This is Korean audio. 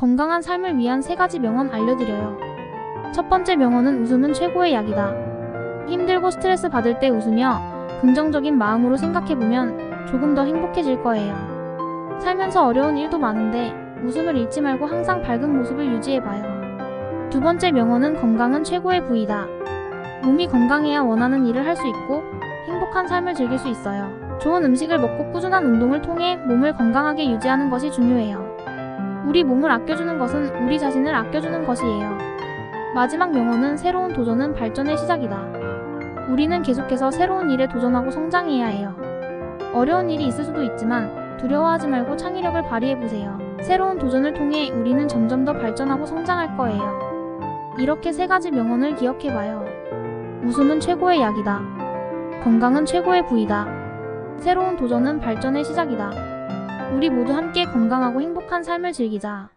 건강한 삶을 위한 세 가지 명언 알려드려요. 첫 번째 명언은 웃음은 최고의 약이다. 힘들고 스트레스 받을 때 웃으며 긍정적인 마음으로 생각해보면 조금 더 행복해질 거예요. 살면서 어려운 일도 많은데 웃음을 잃지 말고 항상 밝은 모습을 유지해봐요. 두 번째 명언은 건강은 최고의 부위다. 몸이 건강해야 원하는 일을 할 수 있고 행복한 삶을 즐길 수 있어요. 좋은 음식을 먹고 꾸준한 운동을 통해 몸을 건강하게 유지하는 것이 중요해요. 우리 몸을 아껴주는 것은 우리 자신을 아껴주는 것이에요. 마지막 명언은 새로운 도전은 발전의 시작이다. 우리는 계속해서 새로운 일에 도전하고 성장해야 해요. 어려운 일이 있을 수도 있지만 두려워하지 말고 창의력을 발휘해보세요. 새로운 도전을 통해 우리는 점점 더 발전하고 성장할 거예요. 이렇게 세 가지 명언을 기억해봐요. 웃음은 최고의 약이다. 건강은 최고의 부위다. 새로운 도전은 발전의 시작이다. 우리 모두 함께 건강하고 행복한 삶을 즐기자.